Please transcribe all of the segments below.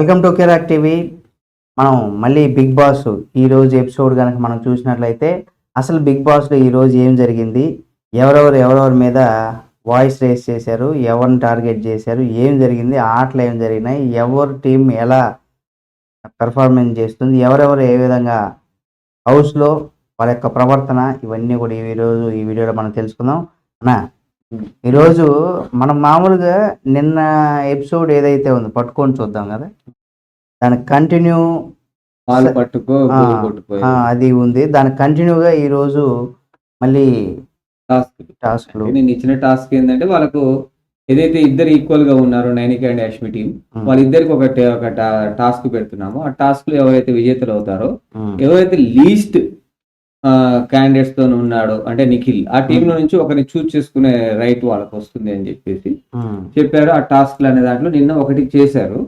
Welcome to కెరాక్ TV మనం మళ్ళీ big boss ఈరోజు ఎపిసోడ్ కనుక మనం చూసినట్లయితే అసలు బిగ్ బాస్లో ఈరోజు ఏం జరిగింది? ఎవరెవరు ఎవరెవరి మీద వాయిస్ రేస్ చేశారు? ఎవరిని టార్గెట్ చేశారు? ఏం జరిగింది? ఆటలు ఏం జరిగినాయి? ఎవరి టీం ఎలా పెర్ఫార్మెన్స్ చేస్తుంది? ఎవరెవరు ఏ విధంగా హౌస్లో వాళ్ళ యొక్క ప్రవర్తన? ఇవన్నీ కూడా ఈ రోజు ఈ వీడియోలో మనం తెలుసుకుందాం. అన్నా ఈరోజు మనం మామూలుగా నిన్న ఎపిసోడ్ ఏదైతే ఉందో పట్టుకొని చూద్దాం కదా. దానికి కంటిన్యూ పాలు పట్టుకో అది ఉంది. దానికి కంటిన్యూగా ఈరోజు మళ్ళీ టాస్క్ టాస్క్లు. నేను ఇచ్చిన టాస్క్ ఏంటంటే వాళ్ళకు ఏదైతే ఇద్దరు ఈక్వల్గా ఉన్నారో నైనిక అండ్ యాష్మి టీం వాళ్ళిద్దరికి ఒక టాస్క్ పెడుతున్నామో. ఆ టాస్క్లో ఎవరైతే విజేతలు అవుతారో ఎవరైతే లీస్ట్ క్యాండిడేట్స్తో ఉన్నాడో అంటే నిఖిల్. ఆ టీం లో నుంచి ఒకరిని చూస్ చేసుకునే రైట్ వాళ్ళకి వస్తుంది అని చెప్పేసి చెప్పారు. ఆ టాస్క్ అనే దాంట్లో నిన్న ఒకటి చేశారు.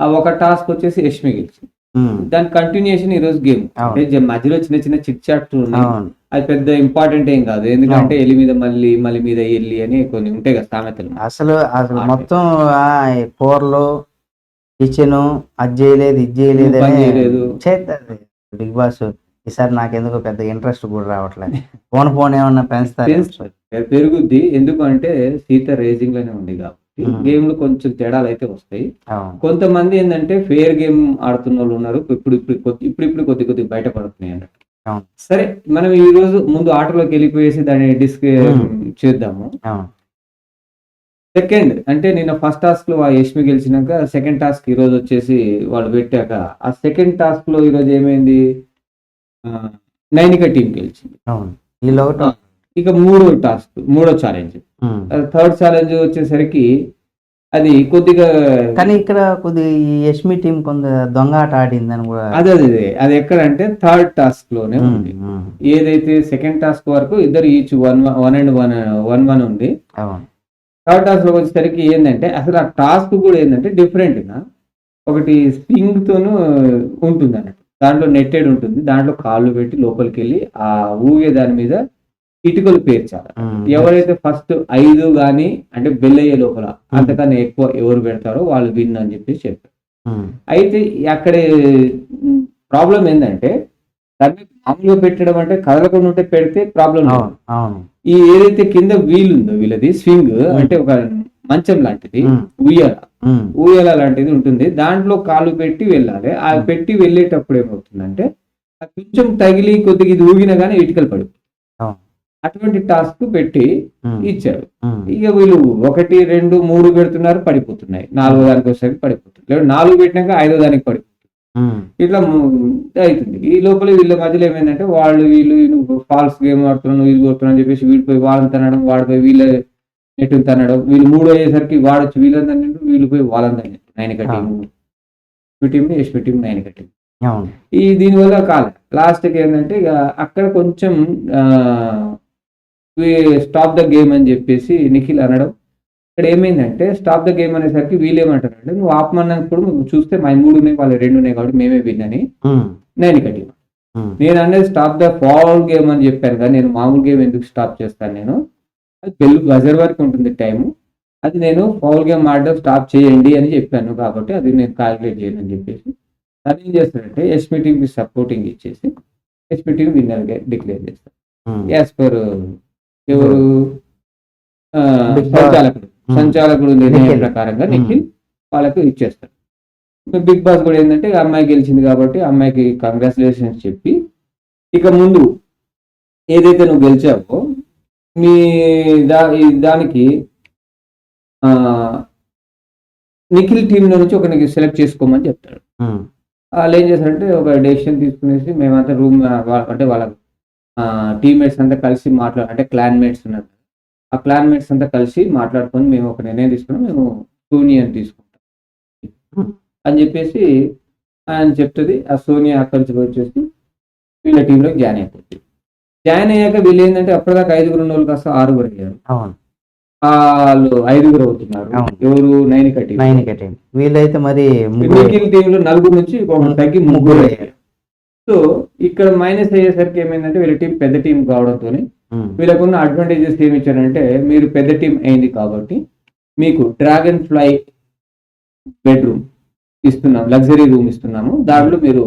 ఆ ఒక టాస్క్ వచ్చేసి యష్మి గెలిచింది. ఉమ్, దాని కంటిన్యూషన్ ఈ రోజు గేమ్. అంటే మధ్యలో చిన్న చిన్న చిట్ చాట్లు ఉన్నాయి. అది పెద్ద ఇంపార్టెంట్ ఏం కాదు. ఎందుకంటే ఎలి మీద మళ్ళీ మళ్ళీ మీద ఎల్లి అని కొన్ని ఉంటాయి కదా సామెతలు. అసలు అసలు. మొత్తం కూరలు కిచెన్ అది చేయలేదు ఇది చేయలేదు. బిగ్ బాస్ ఈసారి నాకెందుకో పెద్ద ఇంట్రెస్ట్ కూడా రావట్లేదు. ఫోన్ ఫోన్ ఏమన్నా పెంచుతారు. పెరుగుద్ది. ఎందుకంటే సీత రేసింగ్లోనే ఉంది కాబట్టి. గేమ్లో కొంచెం తేడాలు అయితే వస్తాయి. కొంతమంది ఏంటంటే ఫేర్ గేమ్ ఆడుతున్న వాళ్ళు ఉన్నారు. ఇప్పుడు ఇప్పుడు కొద్ది- ఇప్పుడు ఇప్పుడు కొద్ది కొద్ది బయటపడుతున్నాయి అన్నట్టు. సరే మనం ఈ రోజు ముందు ఆటలోకి వెళ్ళిపోయేసి దాన్ని డిస్క్. చేద్దాము. సెకండ్ అంటే నిన్న ఫస్ట్ టాస్క్లో ఆ యష్మి గెలిచినాక సెకండ్ టాస్క్ ఈ రోజు వచ్చేసి వాళ్ళు పెట్టాక ఆ సెకండ్ టాస్క్లో ఈ రోజు ఏమైంది? నైనిక టీం గెలిచింది. ఇక మూడో టాస్క్ మూడో ఛాలెంజ్. థర్డ్ ఛాలెంజ్ వచ్చేసరికి అది కొద్దిగా కానీ ఇక్కడ కొద్ది ఈ యష్మి టీం కొంత దొంగ ఆట ఆడిందని కూడా అదే అదే అదే. అది ఎక్కడంటే థర్డ్ టాస్క్లోనే ఉంది. ఏదైతే సెకండ్ టాస్క్ వరకు ఇద్దరు each one one and one one one ఉంది. థర్డ్ టాస్క్లోకి వచ్చేసరికి ఏంటంటే అసలు ఆ టాస్క్ కూడా ఏంటంటే డిఫరెంట్గా ఒకటి స్ప్రింగ్ తోను ఉంటుంది అన్నట్టు. దాంట్లో నెట్టెడ్ ఉంటుంది. దాంట్లో కాళ్ళు పెట్టి లోపలికి వెళ్ళి ఆ ఊగే దాని మీద ఇటుకలు పేర్చాలి. ఎవరైతే ఫస్ట్ ఐదు గాని అంటే బెల్లయ్యే లోపల అంతకన్నా ఎక్కువ ఎవరు పెడతారో వాళ్ళు విన్ అని చెప్పేసి చెప్పారు అయితే అక్కడ ప్రాబ్లం ఏంటంటే దాన్ని మామూలుగా పెట్టడం అంటే కదలకుండా ఉంటే పెడితే ప్రాబ్లం ఈ ఏదైతే కింద వీల్ ఉందో వీళ్ళది స్వింగ్ అంటే ఒక మంచం లాంటిది ఉయ్యాల. ఊయల లాంటిది ఉంటుంది. దాంట్లో కాలు పెట్టి వెళ్ళాలి. ఆ పెట్టి వెళ్ళేటప్పుడు ఏమవుతుందంటే కొంచెం తగిలి కొద్దిగా ఇది ఊగినా కానీ ఇటుకలు పడి. అటువంటి టాస్క్ పెట్టి ఇచ్చారు. ఉమ్, ఇక వీళ్ళు ఒకటి రెండు మూడు పెడుతున్నారు పడిపోతున్నాయి. నాలుగో దానికి వచ్చేసరికి పడిపోతుంది. లేదా నాలుగు పెట్టినాక ఐదో దానికి పడిపోతుంది. ఇట్లా అవుతుంది ఈ లోపల వీళ్ళ మధ్యలో ఏమైందంటే వాళ్ళు వీళ్ళు ఫాల్స్ గేమ్ ఆడుతున్నావు నువ్వు ఇది కొడుతున్నావు అని చెప్పేసి వీళ్ళు పోయి వాళ్ళని తనడం వాడు పోయి వీళ్ళ నెట్టు తనడం వీళ్ళు మూడు అయ్యేసరికి వాడు వచ్చి వీళ్ళని తన్నట్టు వీళ్ళు పోయి వాళ్ళని nine team team SP team nine అవును. ఈ దీనివల్ల కాలే. లాస్ట్కి ఏంటంటే ఇక అక్కడ కొంచెం స్టాప్ ద గేమ్ అని చెప్పేసి నిఖిల్ అనడం. ఇక్కడ ఏమైందంటే స్టాప్ ద గేమ్ అనేసరికి వీళ్ళు ఏమంటారంటే నువ్వు ఆపమన్నప్పుడు నువ్వు చూస్తే మా మూడు ఉన్నాయి వాళ్ళు రెండు ఉన్నాయి కాబట్టి మేమే విన్ అని నేను కట్టి ఉమ్, నేను అనేది స్టాప్ ద ఫాల్ గేమ్ అని చెప్పాను కానీ నేను మామూలు గేమ్ ఎందుకు స్టాప్ చేస్తాను నేను? అది బెల్ బజర్ వరకు ఉంటుంది టైము అది నేను ఫౌల్ గేమ్ ఆడడం స్టాప్ చేయండి అని చెప్పాను కాబట్టి అది నేను క్యాలిక్యులేట్ చేయను అని చెప్పేసి. అది ఏం చేస్తాడంటే ఎస్పీ టీంకి సపోర్టింగ్ ఇచ్చేసి ఎస్పీ టీం విన్నర్గా డిక్లేర్ చేస్తారు ఉమ్, యాజ్ పర్ ఎవరు? Boss. సంచాలకుడు. ఉమ్, సంచాలకుడు నిర్ణయం. ప్రకారంగా ఉమ్. నిఖిల్ వాళ్ళకు ఇచ్చేస్తారు బిగ్ బాస్ కూడా ఏంటంటే అమ్మాయి గెలిచింది కాబట్టి అమ్మాయికి కంగ్రాచులేషన్స్ చెప్పి ఇక ముందు ఏదైతే నువ్వు గెలిచావో మీ దా దానికి నిఖిల్ టీం నుంచి ఒకరికి సెలెక్ట్ చేసుకోమని చెప్తాడు. వాళ్ళు ఏం చేస్తారంటే ఒక డెసిషన్ తీసుకునేసి మేమంతా రూమ్ అంటే వాళ్ళ టీమ్మేట్స్ అంతా కలిసి మాట్లాడ అంటే క్లాన్మేట్స్ ఉన్నారు. ఆ క్లాన్మేట్స్ అంతా కలిసి మాట్లాడుకొని మేము ఒక నిర్ణయం తీసుకున్నాం. మేము సోనియా అని తీసుకుంటాం అని చెప్పేసి ఆయన చెప్తుంది. ఆ సోనియా అక్కడి నుంచి వచ్చేసి వీళ్ళ టీంలో జాయిన్ అయిపోతుంది జాయిన్ అయ్యాక వీళ్ళు ఏంటంటే అప్పటిదాకా ఐదుగురు ఉన్న వాళ్ళు కాస్త ఆరుగురు అయ్యారు. అవును. వాళ్ళు ఐదుగురు అవుతున్నారు. ఎవరు? నైనిక టీం నైన్ టీం వీళ్ళైతే మరి టీంలో నలుగురు నుంచి తగ్గి ముగ్గురు అయ్యారు. సో ఇక్కడ మైనస్ అయ్యేసరికి ఏమైందంటే వీళ్ళ టీం పెద్ద టీం కావడంతో వీళ్ళకున్న అడ్వాంటేజెస్ ఏమి ఇచ్చారంటే మీరు పెద్ద టీం అయింది కాబట్టి మీకు డ్రాగన్ ఫ్లై బెడ్రూమ్ ఇస్తున్నాం లగ్జరీ రూమ్ ఇస్తున్నాము. దాంట్లో మీరు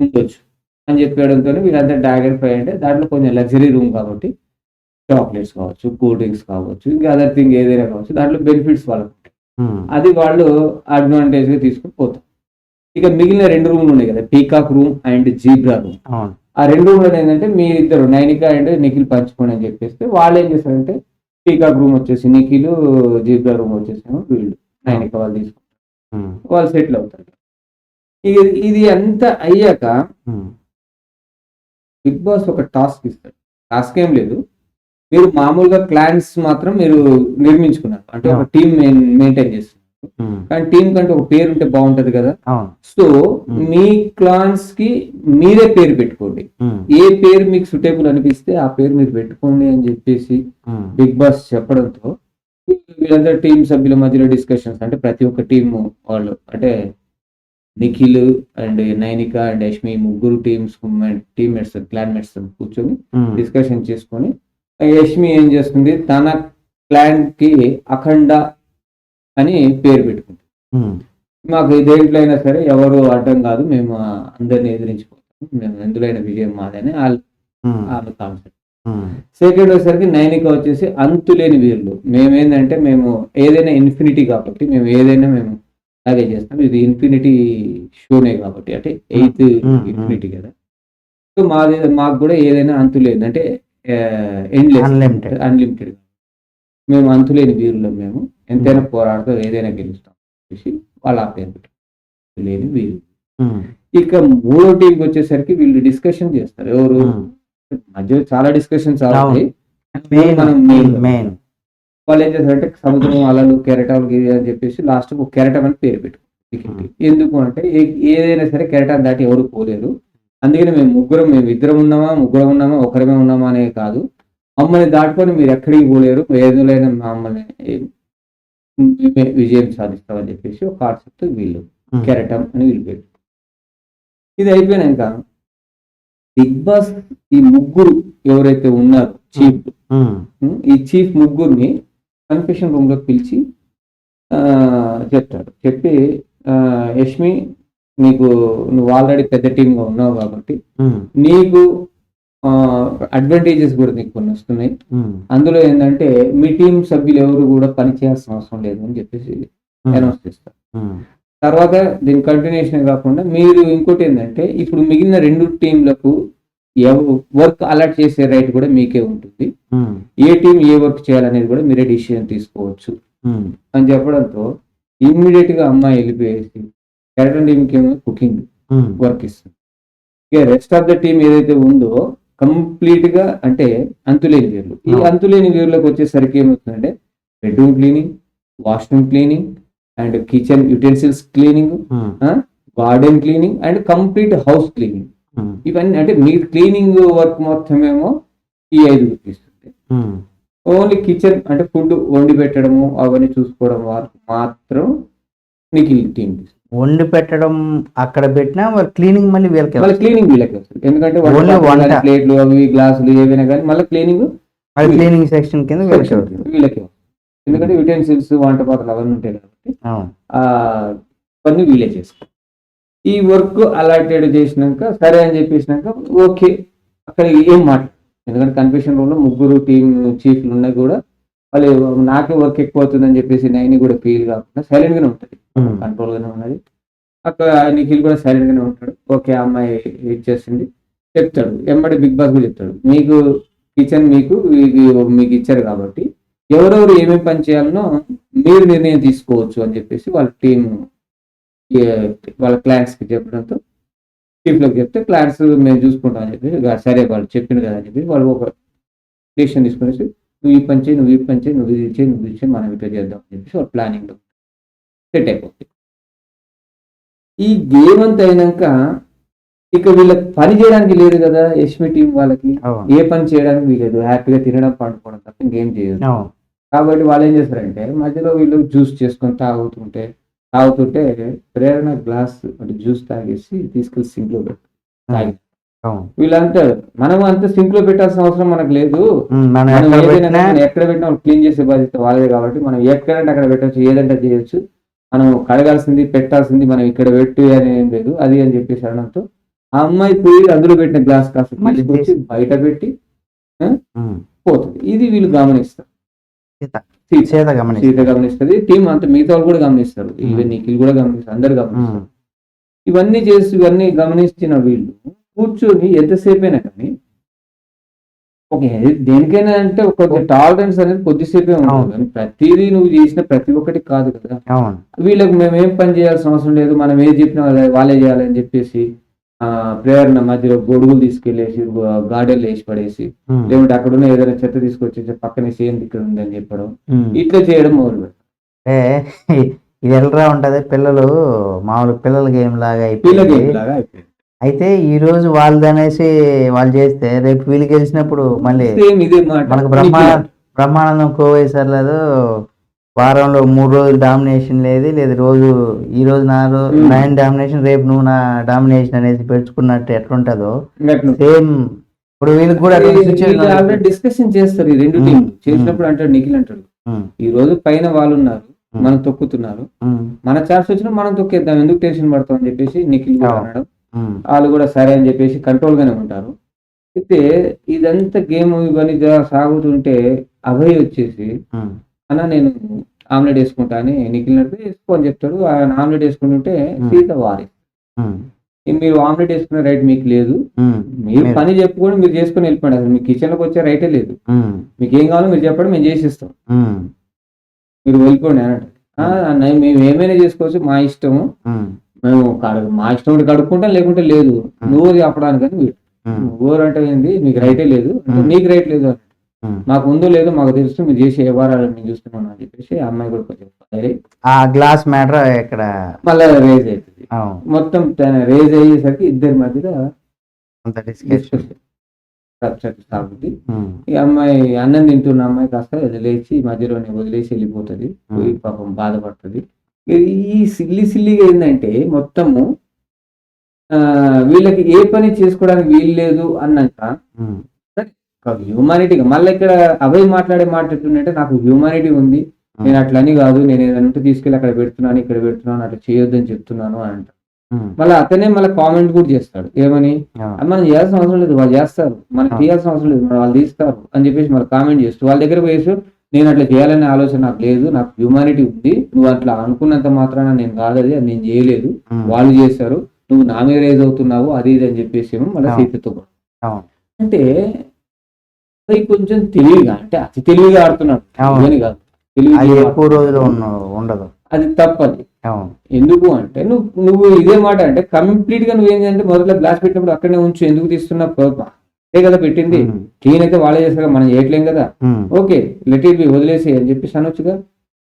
ఉండొచ్చు. అని చెప్పడంతో వీళ్ళంతా డ్రాగన్ ఫ్రై అంటే దాంట్లో కొంచెం లగ్జరీ రూమ్ కాబట్టి చాక్లెట్స్ కావచ్చు కూల్ డ్రింక్స్ కావచ్చు ఇంకా అదర్ థింగ్ ఏదైనా కావచ్చు దాంట్లో బెనిఫిట్స్ వాళ్ళకు అది వాళ్ళు అడ్వాంటేజ్గా తీసుకుని పోతారు. ఇక మిగిలిన రెండు రూమ్లు ఉన్నాయి కదా peacock room and zebra room. ఆ రెండు రూమ్లో ఏంటంటే మీ ఇద్దరు నైనిక అండ్ నిఖిల్ పంచుకోండి అని చెప్పేస్తే వాళ్ళు ఏం చేస్తారంటే పీకాక్ రూమ్ వచ్చేసి నిఖిల్ జీబ్రా రూమ్ వచ్చేసి వీళ్ళు నైనిక వాళ్ళు తీసుకుంటారు. వాళ్ళు సెటిల్ అవుతారు. ఇది అంతా అయ్యాక బిగ్ బాస్ ఒక టాస్క్ ఇస్తాడు. టాస్క్ ఏం లేదు. మీరు మామూలుగా క్లాన్స్ మాత్రం మీరు నిర్మించుకున్నారు. అంటే ఒక టీం మెయింటైన్ చేస్తున్నారు. కానీ టీం కంటే ఒక పేరు ఉంటే బాగుంటది కదా. సో మీ క్లాన్స్కి మీరే పేరు పెట్టుకోండి. ఏ పేరు మీకు సుటేబుల్ అనిపిస్తే ఆ పేరు మీరు పెట్టుకోండి అని చెప్పేసి బిగ్ బాస్ చెప్పడంతో వీళ్ళందరూ టీం సభ్యుల మధ్యలో డిస్కషన్స్ అంటే ప్రతి ఒక్క టీం వాళ్ళు అంటే నిఖిల్ అండ్ నైనిక అండ్ యష్మి ముగ్గురు టీమ్స్ టీమ్మేట్స్ క్లాన్మేట్స్ కూర్చొని డిస్కషన్ చేసుకొని యష్మి ఏం చేస్తుంది? తన క్లాన్కి అఖండ అని పేరు పెట్టుకుంది ఉమ్, మాకు దేంట్లో అయినా సరే ఎవరు అడ్డం కాదు మేము అందరిని ఎదిరించిపోతాం. మేము ఎందులో అయినా విజయం మాదని వాళ్ళ కాన్సెప్ట్ ఉమ్, సెకండ్ వచ్చేసరికి నైనిక వచ్చేసి అంతులేని వీరులు మేమేందంటే మేము ఏదైనా ఇన్ఫినిటీ కాబట్టి మేము ఏదైనా మేము అలాగే చేస్తాం. ఇది ఇన్ఫినిటీ షోనే కాబట్టి. అంటే ఎయిత్ Hmm, hmm. ఇన్ఫినిటీ కదా. సో మాది మాకు కూడా ఏదైనా అంతులేదు అంటే ఎండ్లెస్ Unlimited. అన్లిమిటెడ్ మేము అంతులేని వీరులం మేము. ఎంతైనా పోరాడతాం ఏదైనా గెలుస్తాం చెప్పేసి వాళ్ళ పేరు వీరులు. ఉమ్, ఇక మూడో టీంకి వచ్చేసరికి వీళ్ళు డిస్కషన్ చేస్తారు. ఎవరు. మధ్యలో చాలా డిస్కషన్స్. అవుతాయి. మనం మెయిన్ వాళ్ళు ఏం చేస్తారంటే సముద్రం అలలు కెరటాలు గిరి అని చెప్పేసి లాస్ట్ ఒక కెరటం అని పేరు పెట్టు ఎందుకు అంటే ఏదైనా సరే కెరటం దాటి ఎవరు పోలేరు అందుకని మేము ముగ్గురం మేము ఇద్దరం ఉన్నామా ముగ్గురం ఉన్నామా ఒకరమే ఉన్నామా అనే కాదు. మమ్మల్ని దాటుకొని మీరు ఎక్కడికి పోలేరు ఏదులైనా మమ్మల్ని మేమే విజయం సాధిస్తామని చెప్పేసి ఒక కాన్సెప్ట్ వీళ్ళు కెరటం అని వీళ్ళు పేరు ఇది అయిపోయినాక బిగ్ బాస్ ఈ ముగ్గురు ఎవరైతే ఉన్నారో చీఫ్ ఈ చీఫ్ ముగ్గురిని కన్ఫెషన్ రూమ్లో పిలిచి చెప్తాడు చెప్పి యష్మి నీకు నువ్వు ఆల్రెడీ పెద్ద టీంగా ఉన్నావు కాబట్టి నీకు అడ్వాంటేజెస్ కూడా నీకు కొన్ని వస్తున్నాయి. అందులో ఏంటంటే మీ టీం సభ్యులు ఎవరు కూడా పని చేయాల్సిన అవసరం లేదు అని చెప్పేసి అనౌన్స్ చేస్తారు. తర్వాత దీని కంటిన్యూషన్ కాకుండా మీరు ఇంకోటి ఏంటంటే ఇప్పుడు మిగిలిన రెండు టీంలకు వర్క్ అలర్ట్ చేసే రైట్ కూడా మీకే ఉంటుంది. ఉమ్, ఏ టీం ఏ వర్క్ చేయాలనేది కూడా మీరే డిసిషన్ తీసుకోవచ్చు. ఉమ్, అని చెప్పడంతో ఇమ్మీడియట్గా అమ్మాయి వెళ్ళిపోయేసి కెరటన్ టీంకి ఏమో కుకింగ్ ఉమ్, వర్క్ ఇస్తుంది. ఇక రెస్ట్ ఆఫ్ ద టీం ఏదైతే ఉందో కంప్లీట్గా అంటే అంతులేని వీర్లు. ఈ. అంతులేని వీర్లకు వచ్చేసరికి ఏమవుతుందంటే bedroom cleaning washroom cleaning and kitchen utensils cleaning garden cleaning and complete house cleaning ఇవన్నీ అంటే మీ క్లీనింగ్ వర్క్ మొత్తమేమో ఈ ఐదుగురికి ఇస్తుంది ఉమ్, ఓన్లీ కిచెన్ అంటే ఫుడ్ వండి పెట్టడము అవన్నీ చూసుకోవడం వరకు మాత్రం నిఖిల్ టీం వండి పెట్టడం అక్కడ పెట్టినా మరి క్లీనింగ్ మళ్ళీ వీళ్ళకి మళ్ళీ క్లీనింగ్ వీళ్ళకి వస్తుంది. ఎందుకంటే వంట. ప్లేట్లు అవి గ్లాసులు ఏవైనా కానీ మళ్ళీ క్లీనింగ్ క్లీనింగ్ సెక్షన్ కింద వీళ్ళకి ఎందుకంటే యుటెన్సిల్స్ వంట పాత్రలు అవన్నీ ఉంటాయి కాబట్టి అవును. ఆ పని వీళ్ళే చేసుకో ఈ వర్క్ అలాటెడ్ చేసినాక సరే అని చెప్పేసినాక ఓకే. అక్కడ ఏం మాట? ఎందుకంటే కన్ఫ్యూషన్ రూమ్లో ముగ్గురు టీం చీఫ్లు ఉన్నాయి కూడా వాళ్ళు నాకే వర్క్ ఎక్కువ అవుతుందని చెప్పేసి నైని కూడా ఫీల్ కాకుండా సైలెంట్ గానే ఉంటుంది. ఉమ్, కంట్రోల్ గానే ఉన్నది. అక్కడ నిఖిల్ కూడా సైలెంట్ గానే ఉంటాడు. ఓకే అమ్మాయి ఇచ్చేసింది చెప్తాడు. ఎంబడి బిగ్ బాస్ కూడా చెప్తాడు. మీకు కిచెన్ మీకు ఇది మీకు ఇచ్చారు కాబట్టి ఎవరెవరు ఏమేమి పని చేయాలనో మీరు నిర్ణయం తీసుకోవచ్చు అని చెప్పేసి వాళ్ళ టీం వాళ్ళ క్లయింట్స్కి చెప్పడంతో చీఫ్లోకి చెప్తే క్లయింట్స్ మేము చూసుకుంటాం అని చెప్పేసి "ఇక సరే వాళ్ళు చెప్పింది కదా అని చెప్పేసి వాళ్ళు ఒక డిసిషన్ తీసుకునేసి నువ్వు ఈ పని చేయి నువ్వు ఈ పని చేయి నువ్వు ఇది చేయి నువ్వు ఇది చేయి మనం ఇట్లా చేద్దాం అని చెప్పేసి వాళ్ళ ప్లానింగ్ సెట్ అయిపోతుంది ఈ గేమ్ అంతా అయినాక ఇక వీళ్ళకి పని చేయడానికి లేదు కదా యష్మి టీం వాళ్ళకి. ఏ పని చేయడానికి వీలేదు. హ్యాపీగా తినడం పండుకోవడం తప్ప ఇంకేం చేయదు కాబట్టి వాళ్ళు ఏం చేస్తారంటే మధ్యలో వీళ్ళు జ్యూస్ చేసుకొని తాగుతుంటే తాగుతుంటే ప్రేరణ గ్లాస్ అంటే జ్యూస్ తాగేసి తీసుకెళ్ళి సింక్లో పెట్టు తాగి. అవును. వీళ్ళు అంటారు మనం అంత సింక్లో పెట్టాల్సిన అవసరం మనకు లేదు. మనం ఎక్కడ పెట్టినా క్లీన్ చేసే బాధ్యత వాళ్ళదే కాబట్టి మనం ఎక్కడంటే అక్కడ పెట్టచ్చు ఏదంటే చేయొచ్చు. మనం కడగాల్సింది పెట్టాల్సింది మనం ఇక్కడ పెట్టు అని ఏం లేదు. అది అని చెప్పేసి అనడంతో ఆ అమ్మాయి పోయి అందులో పెట్టిన గ్లాస్ కాస్త బయట పెట్టి. పోతుంది. ఇది వీళ్ళు గమనిస్తారు. సీత గమనిస్తుంది. టీం అంతా మిగతా వాళ్ళు కూడా గమనిస్తారు. ఈవెన్ నిఖిల్ కూడా గమనిస్తారు. అందరు గమనిస్తారు. ఇవన్నీ చేసి ఇవన్నీ గమనించిన వీళ్ళు కూర్చొని ఎంతసేపు అయినా కానీ ఒక దేనికైనా అంటే ఒక టాలరెన్స్ అనేది కొద్దిసేపే ఉంటుంది. ప్రతిదీ నువ్వు చేసిన ప్రతి ఒక్కటి కాదు కదా. వీళ్ళకి మేము ఏం పని చేయాల్సిన అవసరం లేదు. మనం ఏది చెప్పినా వాళ్ళే- వాళ్ళే చేయాలని చెప్పేసి ఆ ప్రేరణ మధ్యలో గొడుగులు తీసుకెళ్ళేసి గార్డెన్ వేసి పడేసి. లేదంటే అక్కడ ఉన్న ఏదైనా చెత్త తీసుకొచ్చి పక్కనే సేమ్ ఇక్కడ ఉందని చెప్పడం. ఇట్లా చేయడం మొదలు ఇది ఎల్లరా ఉంటది? పిల్లలు మామూలు పిల్లల గేమ్ లాగా అయిపోయింది. అయితే ఈ రోజు వాళ్ళది అనేసి వాళ్ళు చేస్తే రేపు వీళ్ళు గెలిచినప్పుడు మళ్ళీ మనకు బ్రహ్మా బ్రహ్మానందం కోవేశ్వర్లేదు వారంలో మూడు రోజులు డామినేషన్ లేదు లేదు రోజు ఈ రోజు నా రోజు. నైన్ డామినేషన్ రేపు నువ్వు నా డామినేషన్ అనేది పెంచుకున్నట్టు ఎట్లుంటదో సేమ్ ఇప్పుడు వీళ్ళకి కూడా. డిస్కషన్ చేస్తారు ఈ రెండు టీం. చేసినప్పుడు అంటాడు నిఖిల్ అంటాడు ఈ రోజు పైన వాళ్ళు ఉన్నారు. మనం తొక్కుతున్నారు మన ఛాన్స్ వచ్చినా మనం తొక్కేద్దాం ఎందుకు టెన్షన్ పడతాం అని చెప్పేసి నిఖిల్. అనడం ఉమ్, వాళ్ళు కూడా సరే అని చెప్పేసి కంట్రోల్ గానే ఉంటారు అయితే ఇదంతా గేమ్ ఇవన్నీ సాగుతుంటే అభయ్ వచ్చేసి అన్న నేను ఆమ్లెట్ వేసుకుంటా అని నిఖిల్ నడిపి వేసుకో అని చెప్తాడు. ఆయన ఆమ్లెట్ వేసుకుంటుంటే. సీత వారి. మీరు ఆమ్లెట్ వేసుకునే రైట్ మీకు లేదు. మీరు పని చెప్పుకొని మీరు చేసుకుని వెళ్ళిపోండి. అసలు మీ కిచెన్లోకి వచ్చే రైటే లేదు. మీకు ఏం కావాలో మీరు చెప్పండి మేము చేసిస్తాం. మీరు వెళ్ళిపోండి అని అంటారు. "ఆ, అన్నయ్య మేము ఏమైనా చేసుకోవచ్చు మా ఇష్టము. మేము. మా ఇష్టం ఉంటే కడుక్కుంటాం లేకుంటే లేదు. నువ్వు చెప్పడానికి అని ఊరు అంటే ఏంది? మీకు రైటే లేదు. నీకు రైట్ లేదు. అని. ఉమ్. మాకు ఉందో లేదో మాకు తెలుసు మీరు చేసే వ్యవహారాలు మేము చూస్తున్నాం అని చెప్పేసి ఆ అమ్మాయి కూడా కొంచెం ఆ గ్లాస్ మ్యాటర్ ఇక్కడ మళ్ళీ రేజ్ అవుతుంది. మొత్తం రేజ్ అయ్యేసరికి ఇద్దరి మధ్యలో అంత డిస్కషన్ సాగుతుంది. ఈ అమ్మాయి అన్నం తింటున్న అమ్మాయి కాస్త లేచి మధ్యలోనే వదిలేసి వెళ్ళిపోతుంది. పోయి పాపం బాధపడుతుంది. ఈ సిల్లి సిల్లిగా ఏంటంటే మొత్తము ఆ, వీళ్ళకి ఏ పని చేసుకోవడానికి వీలు లేదు అన్నాక హ్యూమానిటీ మళ్ళీ ఇక్కడ అభయ్ మాట్లాడే మాట ఎట్లుందంటే నాకు హ్యూమానిటీ ఉంది నేను అట్లా అని కాదు నేను ఏదైనా ఉంటే తీసుకెళ్ళి అక్కడ పెడుతున్నాను ఇక్కడ పెడుతున్నాను అట్లా చేయొద్దని చెప్తున్నాను అని అంట. మళ్ళీ అతనే మళ్ళీ కామెంట్ కూడా చేస్తాడు. ఏమని? మనం చేయాల్సిన అవసరం లేదు వాళ్ళు చేస్తారు. మనం ఆ. చేయాల్సిన అవసరం లేదు వాళ్ళు తీస్తారు అని చెప్పేసి మళ్ళీ కామెంట్ చేస్తూ వాళ్ళ దగ్గర పోయేసి నేను అట్లా చేయాలనే ఆలోచన నాకు లేదు నాకు హ్యూమానిటీ ఉంది నువ్వు అట్లా అనుకున్నంత మాత్రాన నేను కాదు అది నేను చేయలేదు. వాళ్ళు చేశారు నువ్వు నా మీద రేజ్ అవుతున్నావు అది ఇది అని చెప్పేసి ఏమో మళ్ళీ. సీతతో. అంటే అది కొంచెం తెలివిగా అంటే అతి తెలివిగా ఆడుతున్నాడు. ఇదని కాదు. ఆడుతున్నాడు. ఎక్కువ రోజులు ఉండదు. అది తప్పది. ఎందుకు అంటే నువ్వు నువ్వు ఇదే మాట అంటే కంప్లీట్గా నువ్వు ఏంటంటే మొదట్లో గ్లాస్ పెట్టినప్పుడు అక్కడనే ఉంచు ఎందుకు తీస్తున్నా అదే కదా పెట్టింది. క్లీన్ అయితే వాళ్ళే చేస్తారు మనం చేయట్లేం కదా. ఓకే లెట్ ఇట్ బి వదిలేసి అని చెప్పేసి అనొచ్చుగా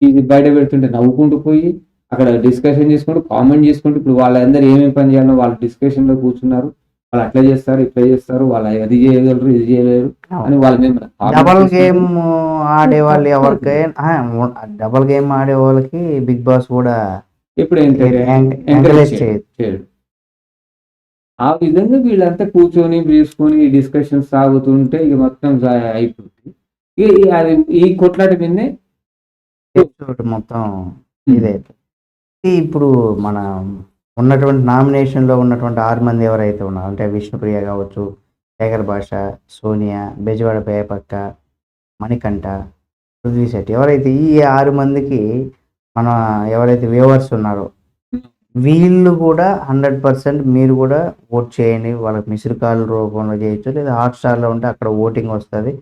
ఇది బయట పెడుతుంటే నవ్వుకుంటూ పోయి అక్కడ డిస్కషన్ చేసుకుంటూ కామెంట్ చేసుకుంటూ ఇప్పుడు వాళ్ళందరూ ఏమేమి పని చేయాలో వాళ్ళ డిస్కషన్లో కూర్చున్నారు. వాళ్ళు అట్లా చేస్తారు ఇట్లా చేస్తారు వాళ్ళు అది చేయగలరు ఇది చేయలేరు అని వాళ్ళ comment డబల్ గేమ్ ఆడే వాళ్ళు ఎవరికి డబల్ గేమ్ ఆడే వాళ్ళకి బిగ్ బాస్ కూడా ఏంటంటే ఎంకరేజ్ చేయడు. ఆ విధంగా వీళ్ళంతా కూర్చొని తీసుకొని డిస్కషన్ సాగుతుంటే ఇక మొత్తం అయిపోతుంది ఇక అది ఈ కొట్లాట ఎపిసోడ్ మొత్తం ఇదే ఇప్పుడు మన ఉన్నటువంటి నామినేషన్లో ఉన్నటువంటి ఆరు మంది ఎవరైతే ఉన్నారో అంటే విష్ణుప్రియ కావచ్చు శేఖర్ భాష సోనియా బెజవాడ పేపక్క మణికంఠ పృథ్వీ శెట్టి ఎవరైతే ఈ ఆరు మందికి మన ఎవరైతే వ్యూవర్స్ ఉన్నారో వీళ్ళు కూడా హండ్రెడ్ పర్సెంట్ మీరు కూడా ఓట్ చేయండి. వాళ్ళకి మిస్డ్ కాల్ రూపంలో చేయొచ్చు లేదా హాట్స్టార్లో ఉంటే అక్కడ ఓటింగ్ వస్తుంది.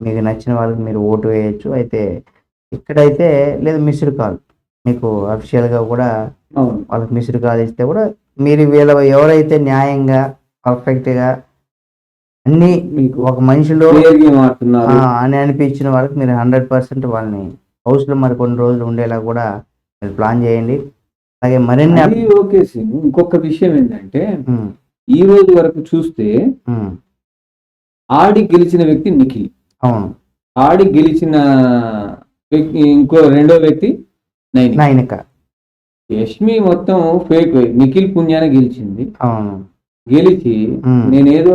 మీకు నచ్చిన వాళ్ళకి మీరు ఓటు వేయచ్చు. అయితే ఇక్కడైతే లేదు మిస్డ్ కాల్. మీకు అఫీషియల్గా కూడా వాళ్ళకి మిస్డ్ కాల్ ఇస్తే కూడా మీరు వీళ్ళ ఎవరైతే న్యాయంగా పర్ఫెక్ట్గా అన్ని మీకు ఒక మనిషిలో అని అనిపించిన వాళ్ళకి మీరు హండ్రెడ్ పర్సెంట్ వాళ్ళని హౌస్లో మరి కొన్ని రోజులు ఉండేలా కూడా మీరు ప్లాన్ చేయండి. అలాగే మరిన్ని ఓకే ఇంకొక విషయం ఏంటంటే ఈ రోజు వరకు చూస్తే ఆడి గెలిచిన వ్యక్తి నిఖిల్. అవును. ఆడి గెలిచిన వ్యక్తి ఇంకో రెండో వ్యక్తి నైనిక. యష్మి మొత్తం ఫేక్. నిఖిల్ పుణ్యాన గెలిచింది. అవును. గెలిచి నేనేదో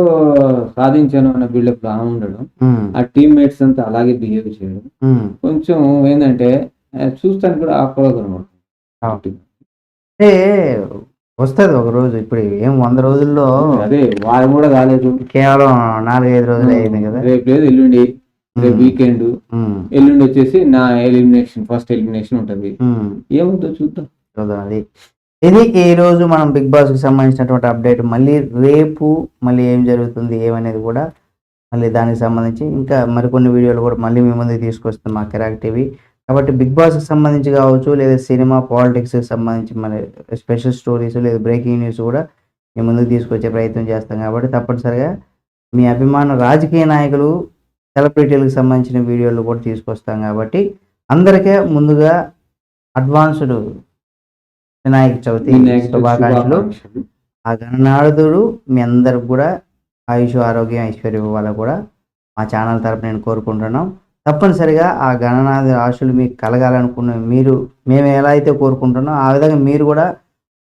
సాధించాను అన్న బిల్డప్ లా ఉండడం. ఆ టీమ్మేట్స్ అంతా అలాగే బిహేవ్ చేయడం. కొంచెం ఏంటంటే ఆ, చూస్తానికి కూడా కనబడుతుంది అవును. అంటే వస్తుంది ఒక రోజు. ఇప్పుడు ఏం వంద రోజుల్లో అదే వారం కూడా కాలేదు. కేవలం నాలుగైదు రోజులు అయింది కదా. రేపు లేదు ఎల్లుండి. రేపు వీకెండ్ ఎల్లుండి వచ్చేసి నా ఎలిమినేషన్ ఫస్ట్ ఎలిమినేషన్ ఉంటుంది. ఏముందో చూద్దాం. అది. ఇది ఈ రోజు మనం బిగ్ బాస్కి సంబంధించినటువంటి అప్డేట్ మళ్ళీ రేపు మళ్ళీ ఏం జరుగుతుంది ఏమనేది కూడా మళ్ళీ దానికి సంబంధించి ఇంకా మరికొన్ని వీడియోలు కూడా మళ్ళీ మీ ముందుకు తీసుకొస్తాం మా కెరాక్ టీవీ. కాబట్టి బిగ్ బాస్కి సంబంధించి కావచ్చు లేదా సినిమా పాలిటిక్స్కి సంబంధించి మన స్పెషల్ స్టోరీస్ లేదా బ్రేకింగ్ న్యూస్ కూడా మీ ముందుకు తీసుకొచ్చే ప్రయత్నం చేస్తాం. కాబట్టి తప్పనిసరిగా మీ అభిమాన రాజకీయ నాయకులు సెలబ్రిటీలకు సంబంధించిన వీడియోలు కూడా తీసుకొస్తాం కాబట్టి అందరికీ ముందుగా అడ్వాన్స్డ్ వినాయక చవితి శుభాకాంక్షలు. ఆ గణనాథుడు మీ అందరికి కూడా ఆయుష్ ఆరోగ్యం ఐశ్వర్యం ఇవ్వాలని కూడా మా ఛానల్ తరపు నేను కోరుకుంటున్నాం తప్పనిసరిగా ఆ గణనాథ ఆశలు మీకు కలగాలనుకున్న మీరు మేము ఎలా అయితే కోరుకుంటున్నాం ఆ విధంగా మీరు కూడా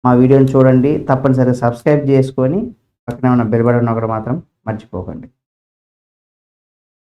మా వీడియోని చూడండి. తప్పనిసరిగా సబ్స్క్రైబ్ చేసుకొని పక్కనే ఉన్న బెల్ బటన్ ఒకటి మాత్రం మర్చిపోకండి.